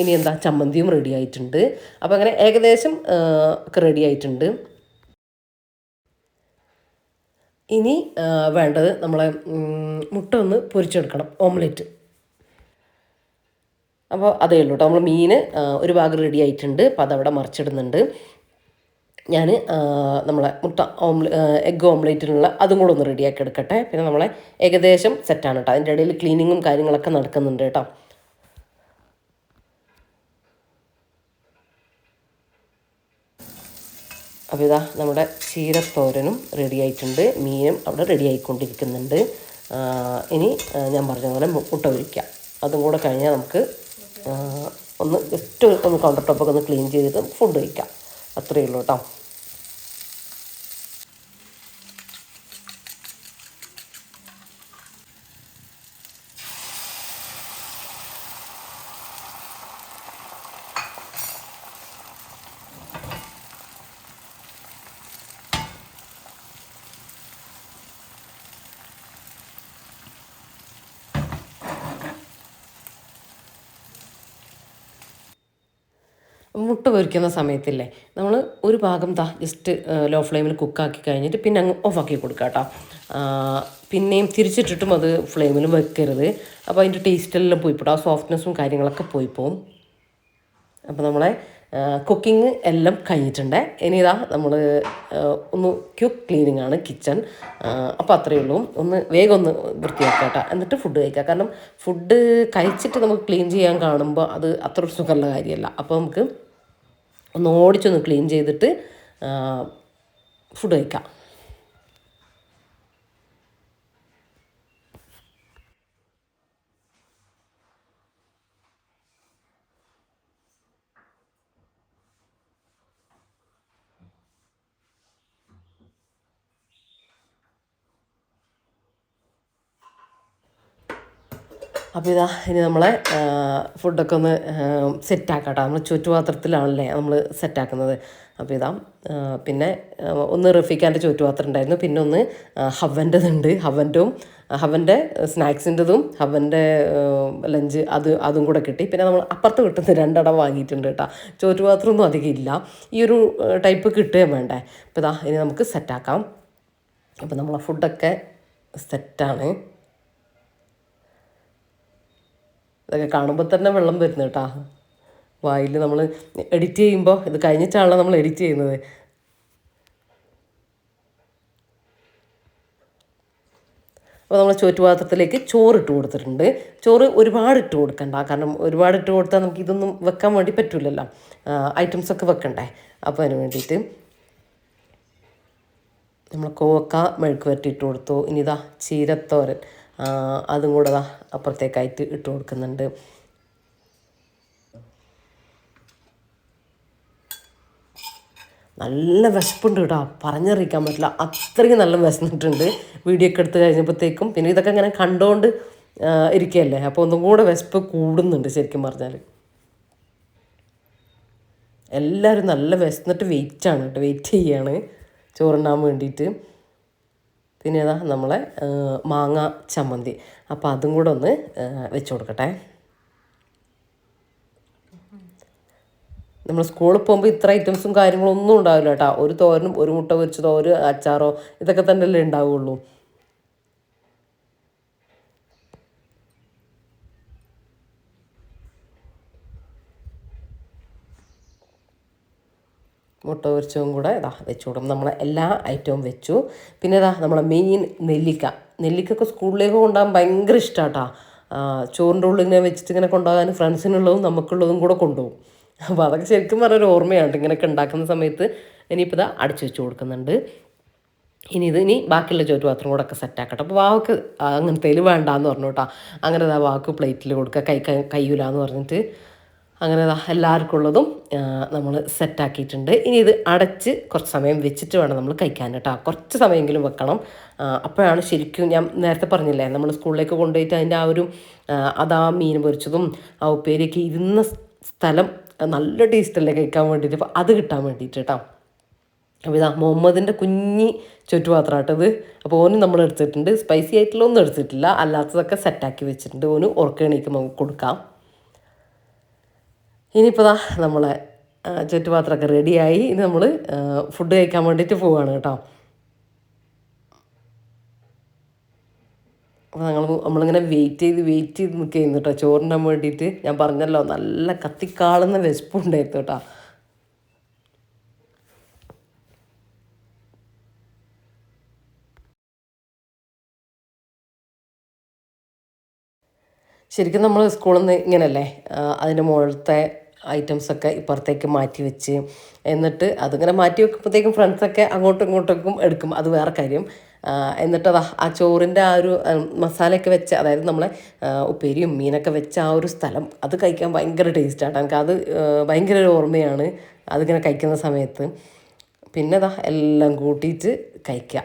ഇനി എന്താ? ചമ്മന്തിയും റെഡി ആയിട്ടുണ്ട്. അപ്പോൾ അങ്ങനെ ഏകദേശം ഒക്കെ റെഡി ആയിട്ടുണ്ട്. ഇനി വേണ്ടത് നമ്മളെ മുട്ട ഒന്ന് പൊരിച്ചെടുക്കണം ഓംലെറ്റ്. അപ്പോൾ അതേ ഉള്ളൂ കേട്ടോ നമ്മൾ മീൻ ഒരു ഭാഗം റെഡി ആയിട്ടുണ്ട്. അപ്പോൾ അതവിടെ മറിച്ചിടുന്നുണ്ട്. ഞാൻ നമ്മളെ മുട്ട ഓംലെ എഗ് ഓംലേറ്റിനുള്ള അതും കൂടെ ഒന്ന് റെഡിയാക്കി എടുക്കട്ടെ. പിന്നെ നമ്മളെ ഏകദേശം സെറ്റാണ് കേട്ടോ അതിന്റെ ഇടയിൽ ക്ലീനിങ്ങും കാര്യങ്ങളൊക്കെ നടക്കുന്നുണ്ട് കേട്ടോ അപ്പോൾ ഇതാ നമ്മുടെ ചീരത്തോരനും റെഡി ആയിട്ടുണ്ട്. മീനും അവിടെ റെഡി ആയിക്കൊണ്ടിരിക്കുന്നുണ്ട്. ഇനി ഞാൻ പറഞ്ഞ പോലെ മുട്ട ഒഴിക്കാം അതും കൂടെ കഴിഞ്ഞാൽ നമുക്ക് ഒന്ന് ജസ്റ്റ് ഒന്ന് കൗണ്ടർ ടോപ്പൊക്കെ ഒന്ന് ക്ലീൻ ചെയ്തിട്ട് ഫുഡ് കഴിക്കാം. അത്രയേ ഉള്ളൂ കേട്ടോ. മുട്ട പൊരിക്കുന്ന സമയത്തില്ലേ നമ്മൾ ഒരു ഭാഗം താ ജസ്റ്റ് ലോ ഫ്ലെയിമിൽ കുക്കാക്കി കഴിഞ്ഞിട്ട് പിന്നെ അങ്ങ് ഓഫാക്കി കൊടുക്കുക കേട്ടോ. പിന്നെയും തിരിച്ചിട്ടിട്ടും അത് ഫ്ലെയിമിൽ വെക്കരുത്. അപ്പോൾ അതിന്റെ ടേസ്റ്റെല്ലാം പോയിപ്പോട്ടും ആ സോഫ്റ്റ്നെസ്സും കാര്യങ്ങളൊക്കെ പോയി പോവും അപ്പോൾ നമ്മളെ കുക്കിംഗ് എല്ലാം കഴിഞ്ഞിട്ടുണ്ട്. ഇനി ഇതാ നമ്മൾ ഒന്ന് ക്യുക്ക് ക്ലീനിങ് ആണ് കിച്ചൺ അപ്പോൾ അത്രയേ ഉള്ളൂ. ഒന്ന് വേഗം ഒന്ന് വൃത്തിയാക്കാം എന്നിട്ട് ഫുഡ് കഴിക്കാം കാരണം ഫുഡ് കഴിച്ചിട്ട് നമുക്ക് ക്ലീൻ ചെയ്യാൻ കാണുമ്പോൾ അത് അത്ര സുഖമുള്ള കാര്യമല്ല. അപ്പോൾ നമുക്ക് ഒന്ന് ഓടിച്ചൊന്ന് ക്ലീൻ ചെയ്തിട്ട് ഫുഡ് കഴിക്കാം. അപ്പോൾ ഇതാ ഇനി നമ്മളെ ഫുഡൊക്കെ ഒന്ന് സെറ്റാക്കട്ടെ നമ്മൾ ചുറ്റുപാത്രത്തിലാണല്ലേ നമ്മൾ സെറ്റാക്കുന്നത് അപ്പോൾ ഇതാ പിന്നെ ഒന്ന് റഫിക്കാന്റെ ചുറ്റുപാത്രം ഉണ്ടായിരുന്നു. പിന്നെ ഒന്ന് ഹവന്റെതുണ്ട് ഹവന്റെയും ഹവന്റെ സ്നാക്സിന്റെതും ഹവന്റെ ലഞ്ച് അത് അതും കൂടെ കിട്ടി. പിന്നെ നമ്മൾ അപ്പുറത്ത് കിട്ടുന്ന രണ്ടടം വാങ്ങിയിട്ടുണ്ട് കേട്ടോ. ചോറ്റുപാത്രമൊന്നും അധികം ഇല്ല. ഈ ഒരു ടൈപ്പ് കിട്ടുകയും വേണ്ടേ. അപ്പോൾ ഇതാ ഇനി നമുക്ക് സെറ്റാക്കാം അപ്പോൾ നമ്മളെ ഫുഡൊക്കെ സെറ്റാണ് ഇതൊക്കെ കാണുമ്പോൾ തന്നെ വെള്ളം വരുന്നു കേട്ടോ. വായിൽ നമ്മൾ എഡിറ്റ് ചെയ്യുമ്പോൾ ഇത് കഴിഞ്ഞിട്ടാണല്ലോ നമ്മൾ എഡിറ്റ് ചെയ്യുന്നത്. അപ്പോൾ നമ്മൾ ചോറ്റുപാത്രത്തിലേക്ക് ചോറ് ഇട്ട് കൊടുത്തിട്ടുണ്ട്. ചോറ് ഒരുപാട് ഇട്ട് കൊടുക്കണ്ട. കാരണം ഒരുപാട് ഇട്ട് കൊടുത്താൽ നമുക്ക് ഇതൊന്നും വെക്കാൻ വേണ്ടി പറ്റില്ലല്ലോ ഐറ്റംസൊക്കെ വെക്കണ്ടേ. അപ്പോൾ അതിന് വേണ്ടിയിട്ട് നമ്മൾ കോവക്ക മെഴുക്ക് വരട്ടി കൊടുത്തു. ഇനി ഇതാ ചീരത്തോരൻ. അതും കൂടെ അപ്പുറത്തേക്കായിട്ട് ഇട്ട് കൊടുക്കുന്നുണ്ട്. നല്ല വിശപ്പുണ്ട് കേട്ടോ. പറഞ്ഞറിയിക്കാൻ പറ്റില്ല. അത്രയും നല്ല വിശന്നിട്ടുണ്ട്. വീഡിയോ ഒക്കെ എടുത്ത് കഴിഞ്ഞപ്പോഴത്തേക്കും പിന്നെ ഇതൊക്കെ ഇങ്ങനെ കണ്ടുകൊണ്ട് ഇരിക്കുകയല്ലേ? അപ്പോൾ ഒന്നും കൂടെ വിശപ്പ് കൂടുന്നുണ്ട് ശരിക്കും പറഞ്ഞാൽ എല്ലാവരും നല്ല വിശന്നിട്ട് വെയിറ്റാണ് കേട്ടോ. വെയിറ്റ് ചെയ്യാണ്. ചോറുണ്ടാൻ വേണ്ടിയിട്ട്. പിന്നെ ഇതാ നമ്മളെ മാങ്ങ ചമ്മന്തി. അപ്പോൾ അതും കൂടെ ഒന്ന് വെച്ച് കൊടുക്കട്ടെ. നമ്മൾ സ്കൂളിൽ പോകുമ്പോൾ ഇത്ര ഐറ്റംസും കാര്യങ്ങളൊന്നും ഉണ്ടാവില്ല കേട്ടോ. ഒരു തോരനും ഒരു മുട്ട പൊരിച്ചതോ ഒരു അച്ചാറോ ഇതൊക്കെ തന്നെയല്ലേ ഉണ്ടാവുള്ളൂ. മുട്ട പൊരിച്ചതും കൂടെ ഇതാ വെച്ചു കൊടുക്കും. നമ്മൾ എല്ലാ ഐറ്റവും വെച്ചു. പിന്നെ ഇതാ നമ്മളെ മെയിൻ നെല്ലിക്ക. നെല്ലിക്കൊക്കെ സ്കൂളിലേക്ക് കൊണ്ടുപോകാൻ ഭയങ്കര ഇഷ്ടമാട്ടാ ചോറിന്റെ ഉള്ളിൽ ഇങ്ങനെ വെച്ചിട്ട് ഇങ്ങനെ കൊണ്ടുപോകാൻ ഫ്രണ്ട്സിനുള്ളതും നമുക്കുള്ളതും കൂടെ കൊണ്ടുപോകും. അപ്പോൾ അതൊക്കെ ശരിക്കും പറഞ്ഞൊരു ഓർമ്മയാണ്. ഇങ്ങനെയൊക്കെ ഉണ്ടാക്കുന്ന സമയത്ത് ഇനിയിപ്പോൾ ഇതാ അടിച്ചു വെച്ച് കൊടുക്കുന്നുണ്ട്. ഇനി ഇത് ഇനി ബാക്കിയുള്ള മാത്രം കൂടെ ഒക്കെ സെറ്റാക്കട്ടെ അപ്പോൾ വാക്ക് അങ്ങനത്തേൽ വേണ്ടാന്ന് പറഞ്ഞു കേട്ടോ അങ്ങനെ ഇതാ വാക്ക് പ്ലേറ്റിൽ കൊടുക്കുക കൈ കൈ എന്ന് പറഞ്ഞിട്ട്. അങ്ങനെ എല്ലാവർക്കും ഉള്ളതും നമ്മൾ സെറ്റാക്കിയിട്ടുണ്ട്. ഇനി ഇത് അടച്ച് കുറച്ച് സമയം വെച്ചിട്ട് വേണം നമ്മൾ കഴിക്കാൻ കേട്ടോ. കുറച്ച് സമയമെങ്കിലും വെക്കണം. അപ്പോഴാണ് ശരിക്കും ഞാൻ നേരത്തെ പറഞ്ഞില്ലേ നമ്മൾ സ്കൂളിലേക്ക് കൊണ്ടുപോയിട്ട് അതിന്റെ ആ ഒരു അതാ മീൻ പൊരിച്ചതും ആ ഉപ്പേരിയൊക്കെ ഇരുന്ന സ്ഥലം നല്ല ടേസ്റ്റല്ലേ കഴിക്കാൻ വേണ്ടിയിട്ട്. അപ്പോൾ അത് കിട്ടാൻ വേണ്ടിയിട്ട് കേട്ടോ. അപ്പോൾ ഇതാ മുഹമ്മദിന്റെ കുഞ്ഞി ചുറ്റുപാത്രമാട്ടത് അപ്പോൾ ഓന് നമ്മൾ എടുത്തിട്ടുണ്ട് സ്പൈസി ആയിട്ടുള്ള ഒന്നും എടുത്തിട്ടില്ല. അല്ലാത്തതൊക്കെ സെറ്റാക്കി വെച്ചിട്ടുണ്ട്. ഓന് നമുക്ക് കൊടുക്കാം. ഇനിയിപ്പോൾ ദാ നമ്മളെ ചുറ്റുപാത്രമൊക്കെ റെഡിയായി ഇനി നമ്മൾ ഫുഡ് കഴിക്കാൻ വേണ്ടിയിട്ട് പോവുകയാണ് കേട്ടോ. അപ്പോൾ ഞങ്ങൾ നമ്മളിങ്ങനെ വെയിറ്റ് ചെയ്ത് വെയിറ്റ് ചെയ്ത് നിൽക്കുന്നു കേട്ടോ. ചോറിനാൻ വേണ്ടിയിട്ട് ഞാൻ പറഞ്ഞല്ലോ നല്ല കത്തിക്കാളുന്ന വിശപ്പുണ്ടായിരുന്നു കേട്ടോ. ശരിക്കും നമ്മൾ സ്കൂളിൽ നിന്ന് ഇങ്ങനല്ലേ ആ, അതിന്റെ മുകളിലത്തെ ഐറ്റംസൊക്കെ ഇപ്പുറത്തേക്ക് മാറ്റി വെച്ച് എന്നിട്ട് അതിങ്ങനെ മാറ്റി വെക്കുമ്പോഴത്തേക്കും ഫ്രണ്ട്സൊക്കെ അങ്ങോട്ടും ഇങ്ങോട്ടേക്കും എടുക്കും. അത് വേറെ കാര്യം. എന്നിട്ട് അതാ ആ ചോറിന്റെ ആ ഒരു മസാലയൊക്കെ വെച്ച് അതായത് നമ്മളെ ഉപ്പേരിയും മീനൊക്കെ വെച്ച ആ ഒരു സ്ഥലം അത് കഴിക്കാൻ ഭയങ്കര ടേസ്റ്റാണ് എനിക്ക് അത് ഭയങ്കര ഒരു ഓർമ്മയാണ് അതിങ്ങനെ കഴിക്കുന്ന സമയത്ത്. പിന്നെ അതാ എല്ലാം കൂട്ടിയിട്ട് കഴിക്കുക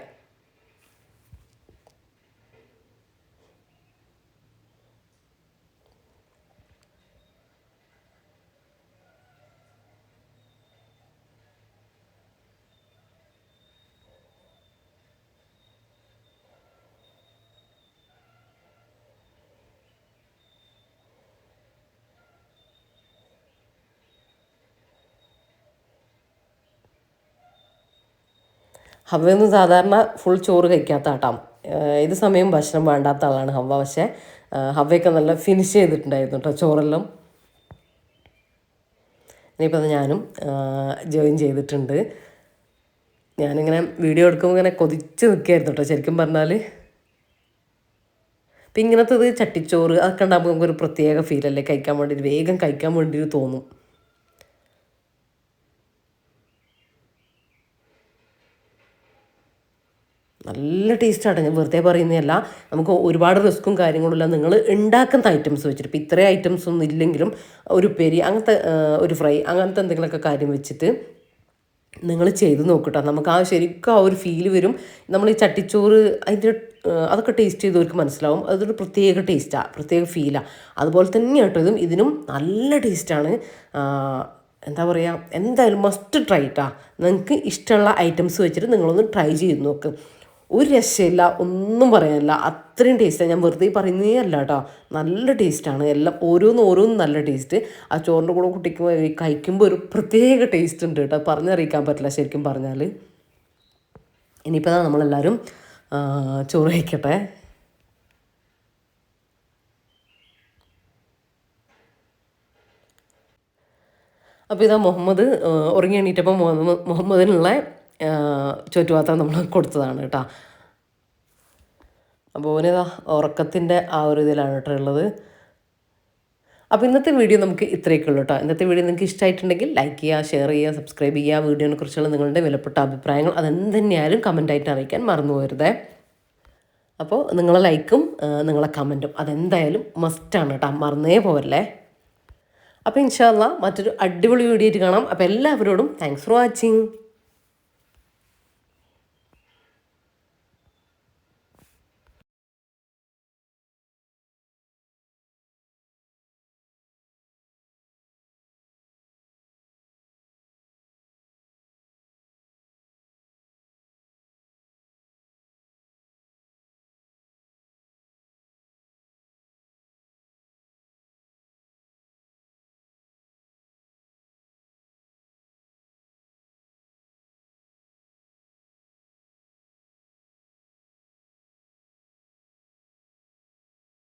ഹവയൊന്നും സാധാരണ ഫുൾ ചോറ് കഴിക്കാത്ത ആട്ടാം. ഏത് സമയം ഭക്ഷണം വേണ്ടാത്ത ആളാണ് ഹവ പക്ഷേ ഹവയൊക്കെ നല്ല ഫിനിഷ് ചെയ്തിട്ടുണ്ടായിരുന്നു കേട്ടോ ചോറെല്ലാം. ഇനിയിപ്പോൾ ഞാനും ജോയിൻ ചെയ്തിട്ടുണ്ട്. ഞാനിങ്ങനെ വീഡിയോ എടുക്കുമ്പോൾ ഇങ്ങനെ കൊതിച്ച് നിൽക്കുകയായിരുന്നു കേട്ടോ ശരിക്കും പറഞ്ഞാൽ അപ്പം ഇങ്ങനത്തത് ചട്ടിച്ചോറ് അതൊക്കെ ഉണ്ടാകുമ്പോൾ നമുക്കൊരു പ്രത്യേക ഫീലല്ലേ കഴിക്കാൻ വേണ്ടി വേഗം കഴിക്കാൻ വേണ്ടി തോന്നും. നല്ല ടേസ്റ്റാണ്. ഞാൻ വെറുതെ പറയുന്നതല്ല. നമുക്ക് ഒരുപാട് റിസ്ക്കും കാര്യങ്ങളുമില്ല നിങ്ങൾ ഉണ്ടാക്കുന്ന ഐറ്റംസ് വെച്ചിട്ട് ഇപ്പം ഇത്രയും ഐറ്റംസ് ഒന്നും ഇല്ലെങ്കിലും ഒരു പെരി അങ്ങനത്തെ ഒരു ഫ്രൈ അങ്ങനത്തെ എന്തെങ്കിലുമൊക്കെ കാര്യം വെച്ചിട്ട് നിങ്ങൾ ചെയ്ത് നോക്കട്ടോ. നമുക്ക് ആ ശരിക്കും ആ ഒരു ഫീൽ വരും. നമ്മൾ ഈ ചട്ടിച്ചോറ് അതിന്റെ അതൊക്കെ ടേസ്റ്റ് ചെയ്തവർക്ക് മനസ്സിലാവും. അതൊരു പ്രത്യേക ടേസ്റ്റാണ് പ്രത്യേക ഫീലാണ് അതുപോലെ തന്നെയാണ് കേട്ടോ ഇതും. ഇതിനും നല്ല ടേസ്റ്റാണ് എന്താ പറയുക എന്തായാലും മസ്റ്റ് ട്രൈ ഇട്ടാ നിങ്ങൾക്ക് ഇഷ്ടമുള്ള ഐറ്റംസ് വെച്ചിട്ട് നിങ്ങളൊന്ന് ട്രൈ ചെയ്ത് നോക്ക്. ഒരു രക്ഷയില്ല ഒന്നും പറയാനില്ല. അത്രയും ടേസ്റ്റാണ് ഞാൻ വെറുതെ പറയുന്നേ അല്ല കേട്ടോ നല്ല ടേസ്റ്റാണ് എല്ലാം ഓരോന്നും ഓരോന്നും നല്ല ടേസ്റ്റ് ആ ചോറിന്റെ കൂടെ കുട്ടിക്ക് കഴിക്കുമ്പോൾ ഒരു പ്രത്യേക ടേസ്റ്റ് ഉണ്ട് കേട്ടോ പറഞ്ഞറിയിക്കാൻ പറ്റില്ല ശരിക്കും പറഞ്ഞാൽ ഇനിയിപ്പോൾ നമ്മളെല്ലാവരും ചോറ് കഴിക്കട്ടെ. അപ്പോൾ ഇതാ മുഹമ്മദ് ഉറങ്ങി എണീറ്റപ്പോൾ മുഹമ്മദ് മുഹമ്മദിനുള്ള ചുറ്റുപാത്രം നമ്മൾ കൊടുത്തതാണ് കേട്ടോ. അപ്പോൾ ഓനിതാ ഉറക്കത്തിന്റെ ആ ഒരു ഇതിലാണ് കേട്ടോ ഉള്ളത്. അപ്പോൾ ഇന്നത്തെ വീഡിയോ നമുക്ക് ഇത്രയൊക്കെ ഉള്ളൂ കേട്ടോ. ഇന്നത്തെ വീഡിയോ നിങ്ങൾക്ക് ഇഷ്ടമായിട്ടുണ്ടെങ്കിൽ ലൈക്ക് ചെയ്യുക ഷെയർ ചെയ്യുക സബ്സ്ക്രൈബ് ചെയ്യുക. വീഡിയോനെ കുറിച്ചുള്ള നിങ്ങളുടെ വിലപ്പെട്ട അഭിപ്രായങ്ങൾ അതെന്തന്നെയായാലും കമന്റായിട്ട് അറിയിക്കാൻ മറന്നു പോരുതേ. അപ്പോൾ നിങ്ങളെ ലൈക്കും നിങ്ങളെ കമന്റും അതെന്തായാലും മസ്റ്റാണ് കേട്ടോ. മറന്നേ പോവല്ലേ. അപ്പോൾ ഇൻഷാല്ല മറ്റൊരു അടിപൊളി വീഡിയോ ആയിട്ട് കാണാം. അപ്പോൾ എല്ലാവരോടും താങ്ക്സ് ഫോർ വാച്ചിങ്